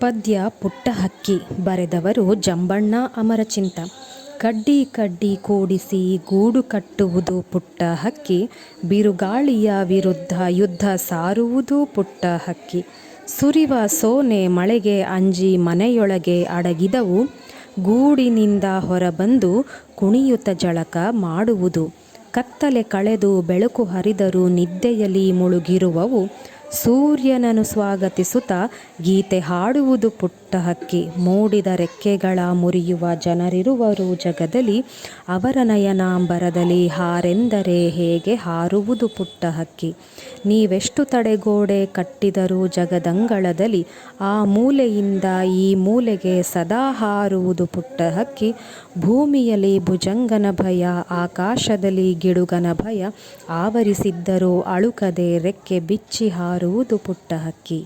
ಪದ್ಯ ಪುಟ್ಟ ಹಕ್ಕಿ ಬರೆದವರು ಜಂಬಣ್ಣ ಅಮರಚಿಂತ ಕಡ್ಡಿ ಕಡ್ಡಿ ಕೂಡಿಸಿ ಗೂಡು ಕಟ್ಟುವುದು ಪುಟ್ಟ ಹಕ್ಕಿ. ಬಿರುಗಾಳಿಯ ವಿರುದ್ಧ ಯುದ್ಧ ಸಾರುವುದು ಪುಟ್ಟ ಹಕ್ಕಿ. ಸುರಿವ ಸೋನೆ ಮಳೆಗೆ ಅಂಜಿ ಮನೆಯೊಳಗೆ ಅಡಗಿದವು. ಗೂಡಿನಿಂದ ಹೊರಬಂದು ಕುಣಿಯುತ ಜಳಕ ಮಾಡುವುದು. ಕತ್ತಲೆ ಕಳೆದು ಬೆಳಕು ಹರಿದರೂ ನಿದ್ದೆಯಲ್ಲಿ ಮುಳುಗಿರುವವು. ಸೂರ್ಯನನ್ನು ಸ್ವಾಗತಿಸುತ್ತ ಗೀತೆ ಹಾಡುವುದು ಪುಟ್ಟ ಹಕ್ಕಿ ಮೂಡಿದ ರೆಕ್ಕೆಗಳ ಮುರಿಯುವ ಜನರಿರುವರು ಜಗದಲ್ಲಿ. ಅವರ ನಯನಾಂಬರದಲ್ಲಿ ಹಾರೆಂದರೆ ಹೇಗೆ ಹಾರುವುದು ಪುಟ್ಟ ಹಕ್ಕಿ ನೀವೆಷ್ಟು ತಡೆಗೋಡೆ ಕಟ್ಟಿದರೂ ಜಗದಂಗಳದಲ್ಲಿ ಆ ಮೂಲೆಯಿಂದ ಈ ಮೂಲೆಗೆ ಸದಾ ಹಾರುವುದು ಪುಟ್ಟ ಹಕ್ಕಿ ಭೂಮಿಯಲ್ಲಿ ಭುಜಂಗನ ಭಯ, ಆಕಾಶದಲ್ಲಿ ಗಿಡುಗನ ಭಯ. ಆವರಿಸಿದ್ದರೂ ಅಳುಕದೆ ರೆಕ್ಕೆ ಬಿಚ್ಚಿ ಹಾರುವುದು ಪುಟ್ಟ ಹಕ್ಕಿ.